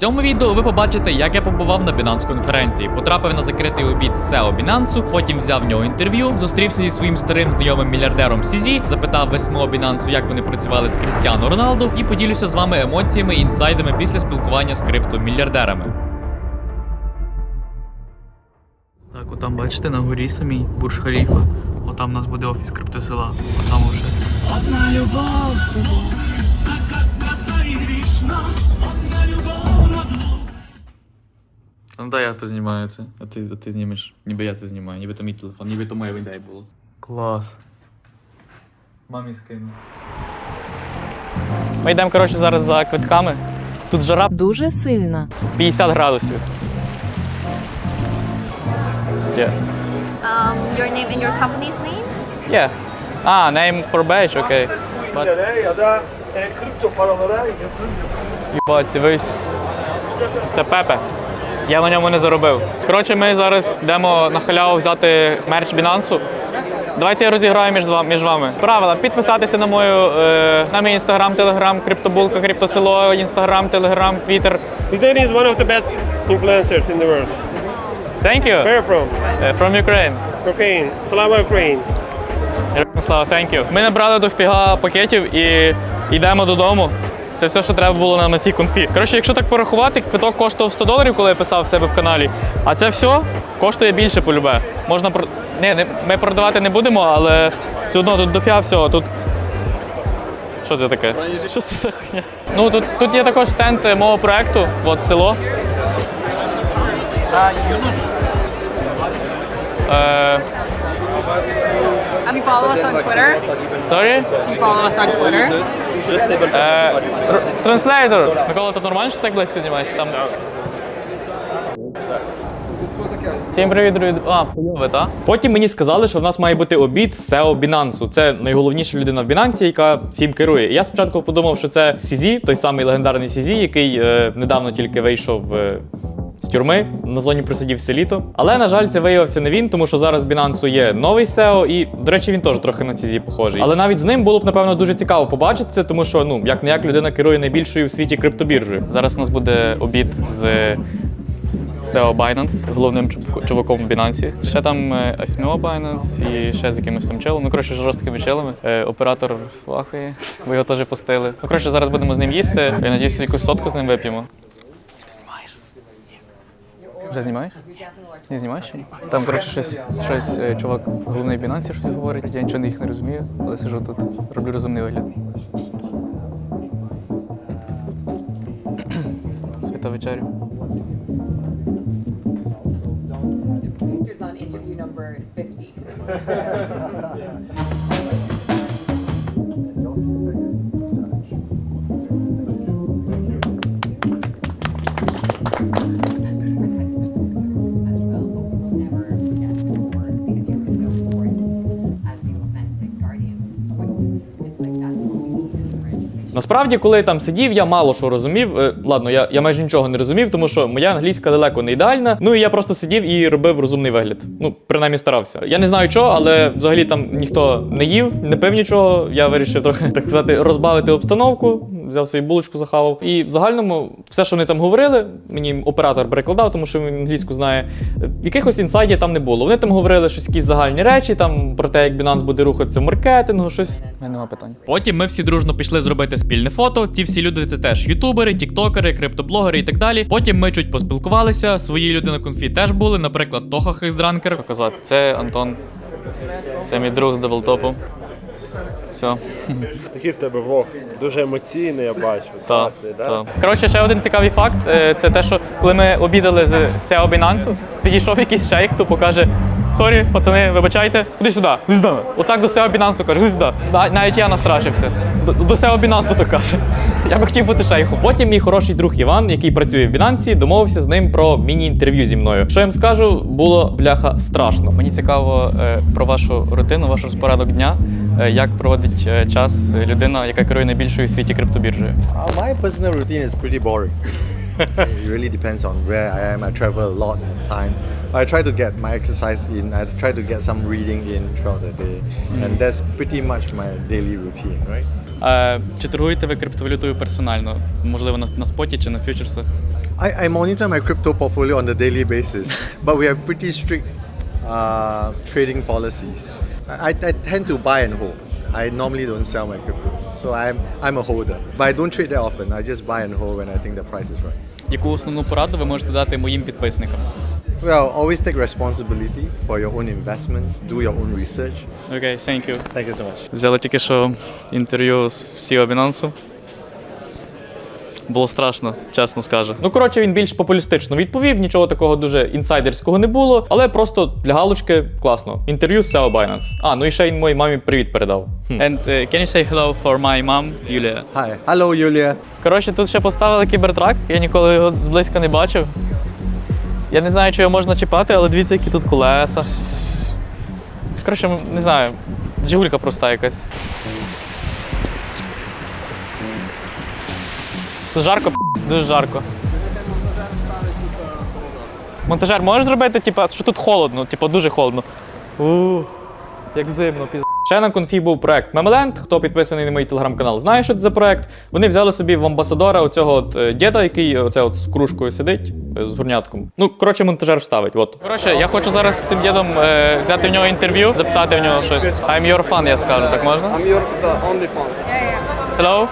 цьому відео ви побачите, як я побував на Binance конференції, потрапив на закритий обід з SEO Binance, потім взяв в нього інтерв'ю, зустрівся зі своїм старим знайомим мільярдером Сізі, запитав весь СМО Binance, як вони працювали з Крістіано Роналду, і поділюся з вами емоціями і інсайдами після спілкування з криптомільярдерами. Так, отам бачите, на горі самій Бурж Халіфа. Отам у нас буде офіс криптосела. Отам уже. Одна любов, така свята і грішна, одна любов. Ну дай я познімаю це, а ти, а ти знімеш. Ніби я це знімаю, ніби то мій телефон, ніби то моя ідея було. Клас. Мамі скину. Ми йдемо, коротше, зараз за квитками. Тут жара Дуже сильна. 50 градусів. Yeah. Um, your name and your company's name? Yeah. Ah, name for badge, окей. But, Ülkelere ya da e, kripto paralara yatırım yapıyor. їбать, дивись. Це Пепе. Я на ньому не заробив. Коротше, ми зараз йдемо на халяву взяти мерч Binance. Давайте я розіграю між, між вами. Правила: підписатися на мою е, на мій інстаграм, телеграм, криптобулка, криптосело, інстаграм, телеграм, твіттер. Hussein is one of the best influencers in the world. Thank you. Where from? Е, From Ukraine. Ukraine. Slava Ukraine. Слава, thank you. Ми набрали дофіга пакетів і йдемо додому. Це все, що треба було нам на цій конфі. Коротше, якщо так порахувати, квиток коштував 100 доларів, коли я писав в себе в каналі. А це все коштує більше полюбе. Можна про. Ні, не, ми продавати не будемо, але все одно тут дофіга всього. Тут. Що це таке? Що це за хуйня? Ну тут, тут є також стенд е, мого проекту, от село. Е, Do you follow us on Twitter? sorry? Do you follow us on Twitter? Е, р- Транслейтор. Микола, ти нормально, що так близько знімаєш? Там... Всім привіт, друзі. А, хуйове, та? Потім мені сказали, що в нас має бути обід з SEO Binance. Це найголовніша людина в Binance, яка всім керує. Я спочатку подумав, що це Сізі, той самий легендарний Сізі, який е, недавно тільки вийшов. е, тюрми на зоні просидів все літо. Але, на жаль, це виявився не він, тому що зараз Binance є новий SEO, і, до речі, він теж трохи на CZ похожий. Але навіть з ним було б, напевно, дуже цікаво побачити це, тому що, ну, як не як людина керує найбільшою в світі криптобіржею. Зараз у нас буде обід з SEO Binance, головним чуваком в Binance. Ще там е, SMO Binance і ще з якимось там челом. Ну, коротше, жорсткими челами. Е, оператор вахує, ви його теж пустили. Ну, коротше, зараз будемо з ним їсти. Я надіюся, якусь сотку з ним вип'ємо. Вже знімаєш? Не знімаєш? Там, коротше, щось, щось е, чувак головний Binance щось говорить, я нічого їх не розумію, але сижу тут, роблю розумний вигляд. Свята вечерю. on interview number 50. Насправді, коли там сидів, я мало що розумів. Е, ладно, я, я майже нічого не розумів, тому що моя англійська далеко не ідеальна. Ну і я просто сидів і робив розумний вигляд. Ну, принаймні старався. Я не знаю чого, але взагалі там ніхто не їв, не пив нічого. Я вирішив трохи так сказати розбавити обстановку. Взяв свою булочку, захавав. І в загальному все, що вони там говорили, мені оператор перекладав, тому що він англійську знає. Якихось інсайдів там не було. Вони там говорили щось якісь загальні речі, там про те, як Binance буде рухатися в маркетингу, щось. У мене нема питань. Потім ми всі дружно пішли зробити спільне фото. Ці всі люди це теж ютубери, тіктокери, криптоблогери і так далі. Потім ми чуть поспілкувалися. Свої люди на конфі теж були, наприклад, Тоха Хейсдранкер. Що казати? Це Антон. Це мій друг з даблтопу. Все. Такий в тебе влог. Дуже емоційний, я бачу. Класний, да? та. Коротше, ще один цікавий факт. е, Це те, що коли ми обідали з SEO Binance, підійшов якийсь шейх, хто каже: Сорі, пацани, вибачайте, ходи сюди, ходи сюди. Отак до SEO Binance каже, ходи сюди. Навіть я настрашився. До, до SEO Binance то каже. Я би хотів бути шейхом. Потім мій хороший друг Іван, який працює в Binance, домовився з ним про міні-інтерв'ю зі мною. Що я їм скажу, було бляха страшно. Мені цікаво е, про вашу рутину, ваш розпорядок дня, е, як проводить е, час людина, яка керує найбільшою в світі криптобіржею. Uh, my personal routine is pretty boring. it really depends on where I am. I travel a lot in time. I try to get my exercise in. I try to get some reading in throughout the day, and that's pretty much my daily routine, right? Е, чи торгуєте ви криптовалютою персонально? Можливо, на, на споті чи на фьючерсах? I, I monitor my crypto portfolio on a daily basis, but we have pretty strict uh, trading policies. I, I tend to buy and hold. I normally don't sell my crypto, so I'm I'm a holder. But I don't trade that often. I just buy and hold when I think the price is right. Яку основну пораду ви можете дати моїм підписникам? Well, always take responsibility for your own investments. Do your own research. Okay, thank you. Thank you so much. Взяли тільки що інтерв'ю з CEO Binance. Було страшно, чесно скажу. Ну коротше, він більш популістично відповів, нічого такого дуже інсайдерського не було, але просто для галочки класно. Інтерв'ю з SEO Binance. А, ну і ще й моїй мамі привіт передав. And uh, can you say hello for my mom, Юлія? Hi. Hello, Yulia. Коротше, тут ще поставили кібертрак, я ніколи його зблизька не бачив. Я не знаю, чи його можна чіпати, але дивіться, які тут колеса. Коротше, не знаю, жигулька проста якась. Жарко, дуже жарко. Монтажер, можеш зробити, типа, що тут холодно, типа дуже холодно. У, як зимно, піз. Ще на конфі був проект Мемеленд. Хто підписаний на мій телеграм-канал, знає, що це за проект. Вони взяли собі в амбасадора оцього от е, діда, який оце от з кружкою сидить е, з гурнятком. Ну, коротше, монтажер вставить. От. Коротше, я хочу зараз з цим дідом е, взяти в нього інтерв'ю, запитати в нього щось. I'm your fan, я скажу, так можна? I'm your the only fan. Hello.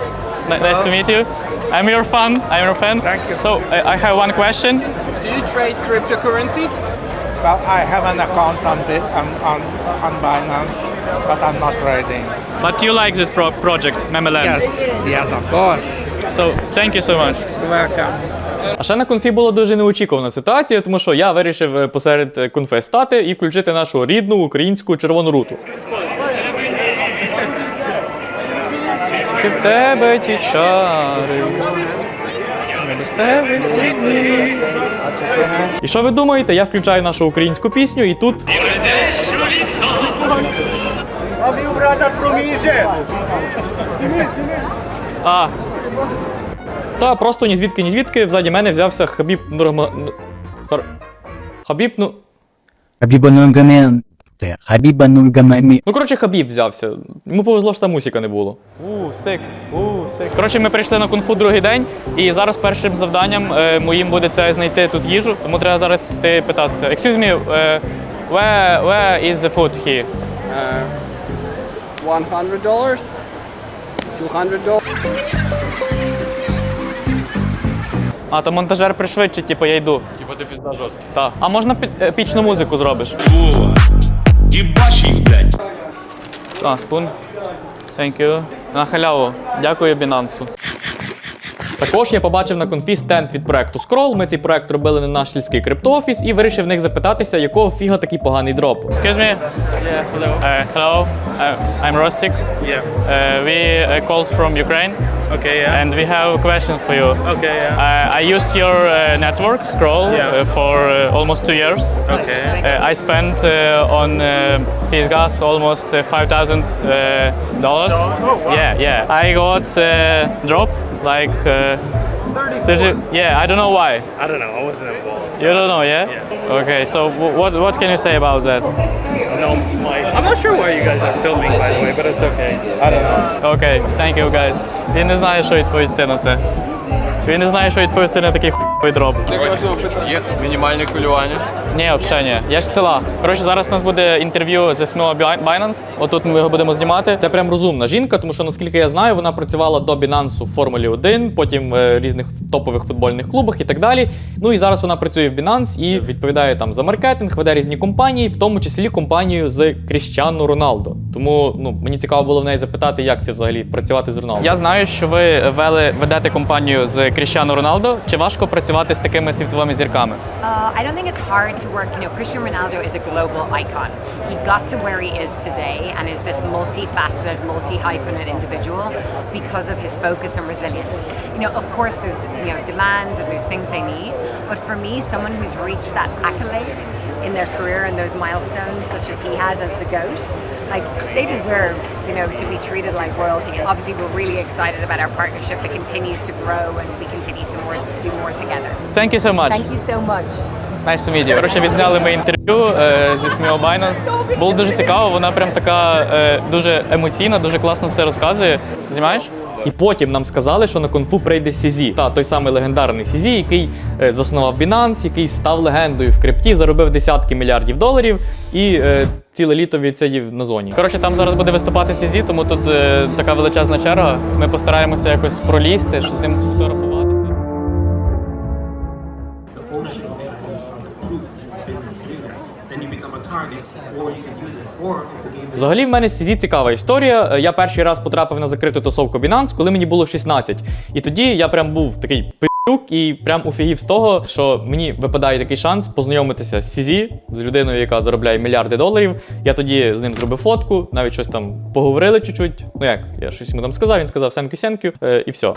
Nice to meet you. I'm your fan. I'm your fan. Thank you. So I I have one question. Do you trade cryptocurrency? Well, I have an account on the, on, on, on Binance, but I'm not trading. But you like this pro- project, Memeland? Yes, yes, of course. So thank you so much. You're welcome. А ще на конфі була дуже неочікувана ситуація, тому що я вирішив е, посеред е, конфи стати і включити нашу рідну українську червону руту. Чи в тебе ті чари? Без тебе сідні. І що ви думаєте? Я включаю нашу українську пісню, і тут А. Та просто ні звідки, ні звідки. Взаді мене взявся Хабіб Нурма... ну. Хабіб, ну. Нургамен. Хабіба Нургамамі. Ну, коротше, Хабіб взявся. Йому повезло, що там мусіка не було. У, сик, у, сик. Коротше, ми прийшли на кунг-фу другий день, і зараз першим завданням е, моїм буде це знайти тут їжу, тому треба зараз ти питатися. Excuse me, е, where, where is the food here? Uh, $100? $200? А, то монтажер пришвидшить, типу, я йду. Типу ти пізда жорстко. Так. А можна пі- е, пічну музику зробиш? А, спун. Thank you. На халяву. Дякую Binance. Також я побачив на конфі стенд від проекту Scroll. Ми цей проект робили на наш сільський криптоофіс і вирішив в них запитатися, якого фіга такий поганий дроп. Excuse me. Yeah, hello. Uh, hello. Uh, I'm Rostik. Yeah. Uh, we uh, calls from Ukraine. Okay, yeah. And we have a question for you. Okay, yeah. Uh, I used your uh, network, Scroll, Yeah. uh, for uh, almost two years. Okay. Uh, I spent uh, on uh, gas almost uh, five thousand uh, dollars. Yeah, yeah. I got uh, drop like uh, 30. Yeah, I don't know why. I don't know. I wasn't involved. You don't know, yeah? Yeah. Okay, so w- what what can you say about that? No, my. I'm not sure why you guys are filming, by the way, but it's okay. I don't know. Окей, thank you, guys. Він не знає, що відповісти на це. Він не знає, що відповісти на такий дроп. Є мінімальне кулювання. Ні, взагалі ні. Я ж з села. Коротше, зараз у нас буде інтерв'ю з СМО Binance. Отут ми його будемо знімати. Це прям розумна жінка, тому що наскільки я знаю, вона працювала до Binance в Формулі 1, потім в різних топових футбольних клубах і так далі. Ну і зараз вона працює в Binance і відповідає там за маркетинг, веде різні компанії, в тому числі компанію з Кріщану Роналдо. Тому ну мені цікаво було в неї запитати, як це взагалі працювати з Роналдо. Я знаю, що ви вели ведете компанію з Кріщану Роналдо. Чи важко працювати з такими світовими зірками? Uh, I don't think it's hard to work. You know, Cristiano Ronaldo is a global icon. He got to where he is today and is this multifaceted, multi-hyphenate individual because of his focus and resilience. You know, of course, there's you know demands and there's things they need, but for me, someone who's reached that accolade in their career and those milestones, such as he has as the goat, like they deserve, you know, to be treated like royalty. And obviously, we're really excited about our partnership that continues to grow and we continue to more to do more together. Thank you so much. Thank you so much. Nice to meet you. Коротше, відзняли ми інтерв'ю е, зі СМІО Binance. Було дуже цікаво, вона прям така е, дуже емоційна, дуже класно все розказує. Знімаєш? І потім нам сказали, що на конфу прийде Сізі. Та той самий легендарний Сізі, який е, заснував Binance, який став легендою в крипті, заробив десятки мільярдів доларів і е, ціле літо відсидів на зоні. Коротше, там зараз буде виступати Сізі, тому тут е, така величезна черга. Ми постараємося якось пролізти, що з ним сфотографуватися. Взагалі, в мене CZ цікава історія. Е, Я перший раз потрапив на закриту тусовку Binance, коли мені було 16. І тоді я прям був такий пи***юк і прям офігів з того, що мені випадає такий шанс познайомитися з CZ, з людиною, яка заробляє мільярди доларів. Я тоді з ним зробив фотку, навіть щось там поговорили чуть-чуть. Ну як, я щось йому там сказав, він сказав сенкю сенкю і все.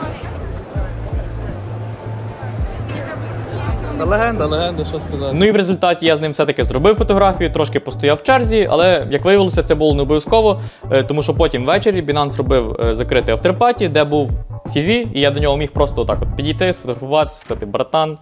Легенда, легенда, що сказати. Ну і в результаті я з ним все-таки зробив фотографію, трошки постояв в черзі, але як виявилося, це було не обов'язково, е, тому що потім ввечері Binance робив е, закритий авторпаті, де був CZ, і я до нього міг просто отак от підійти, сфотографуватися, сказати братан,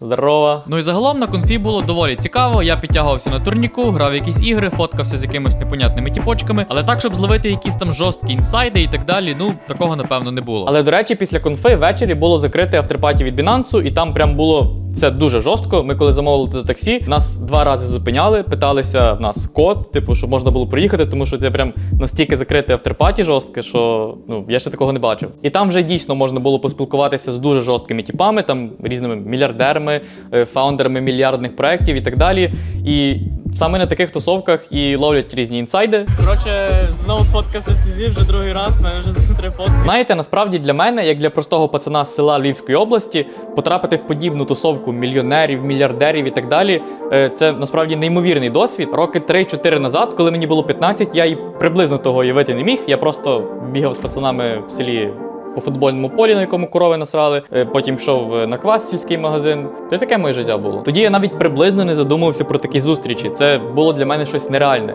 здорово. Ну і загалом на конфі було доволі цікаво. Я підтягувався на турніку, грав якісь ігри, фоткався з якимись непонятними тіпочками, але так, щоб зловити якісь там жорсткі інсайди і так далі, ну такого напевно не було. Але до речі, після конфи ввечері було закрите авторпаті від Binance, і там прям було все дуже жорстко. Ми коли замовили таксі, нас два рази зупиняли, питалися в нас код, типу, щоб можна було проїхати, тому що це прям настільки закрите авторпаті жорстке, що ну я ще такого не бачив. І там вже дійсно можна було поспілкуватися з дуже жорсткими типами, там різними мільярдерами, е, фаундерами мільярдних проєктів і так далі. І саме на таких тусовках і ловлять різні інсайди. Коротше, знову сфоткався Сізі вже другий раз, в мене вже три фотки. Знаєте, насправді для мене, як для простого пацана з села Львівської області, потрапити в подібну тусовку мільйонерів, мільярдерів і так далі, е, це насправді неймовірний досвід. Роки 3-4 назад, коли мені було 15, я і приблизно того уявити не міг. Я просто бігав з пацанами в селі. По футбольному полі, на якому корови насрали, е, потім йшов е, на квас сільський магазин. Це таке моє життя було. Тоді я навіть приблизно не задумувався про такі зустрічі. Це було для мене щось нереальне.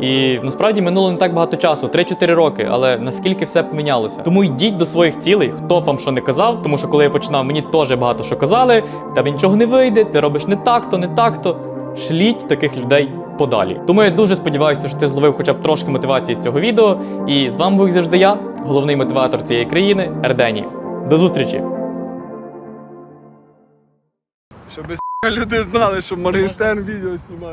І насправді минуло не так багато часу 3-4 роки, але наскільки все помінялося. Тому йдіть до своїх цілей, хто б вам що не казав, тому що коли я починав, мені теж багато що казали, в тебе нічого не вийде, ти робиш не так, то не так, то шліть таких людей подалі. Тому я дуже сподіваюся, що ти зловив хоча б трошки мотивації з цього відео. І з вами був завжди я, головний мотиватор цієї країни Ерденів. До зустрічі! Щоб люди знали, що Моргенштерн відео знімає.